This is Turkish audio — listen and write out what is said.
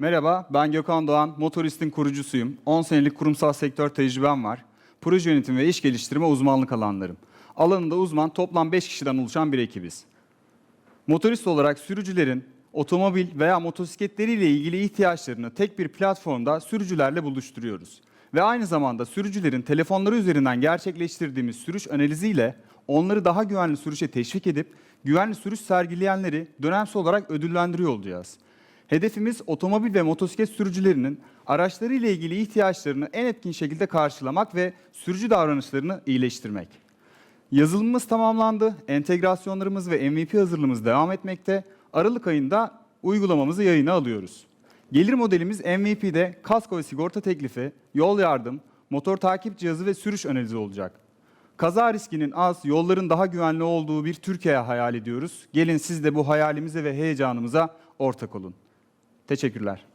Merhaba, ben Gökhan Doğan, Motorist'in kurucusuyum. 10 senelik kurumsal sektör tecrübem var. Proje yönetimi ve iş geliştirme uzmanlık alanlarım. Alanında uzman toplam 5 kişiden oluşan bir ekibiz. Motorist olarak sürücülerin otomobil veya motosikletleriyle ilgili ihtiyaçlarını tek bir platformda sürücülerle buluşturuyoruz. Ve aynı zamanda sürücülerin telefonları üzerinden gerçekleştirdiğimiz sürüş analiziyle onları daha güvenli sürüşe teşvik edip güvenli sürüş sergileyenleri dönemsel olarak ödüllendiriyor olacağız. Hedefimiz otomobil ve motosiklet sürücülerinin araçlarıyla ilgili ihtiyaçlarını en etkin şekilde karşılamak ve sürücü davranışlarını iyileştirmek. Yazılımımız tamamlandı, entegrasyonlarımız ve MVP hazırlığımız devam etmekte. Aralık ayında uygulamamızı yayına alıyoruz. Gelir modelimiz MVP'de kasko ve sigorta teklifi, yol yardım, motor takip cihazı ve sürüş analizi olacak. Kaza riskinin az, yolların daha güvenli olduğu bir Türkiye hayal ediyoruz. Gelin siz de bu hayalimize ve heyecanımıza ortak olun. Teşekkürler.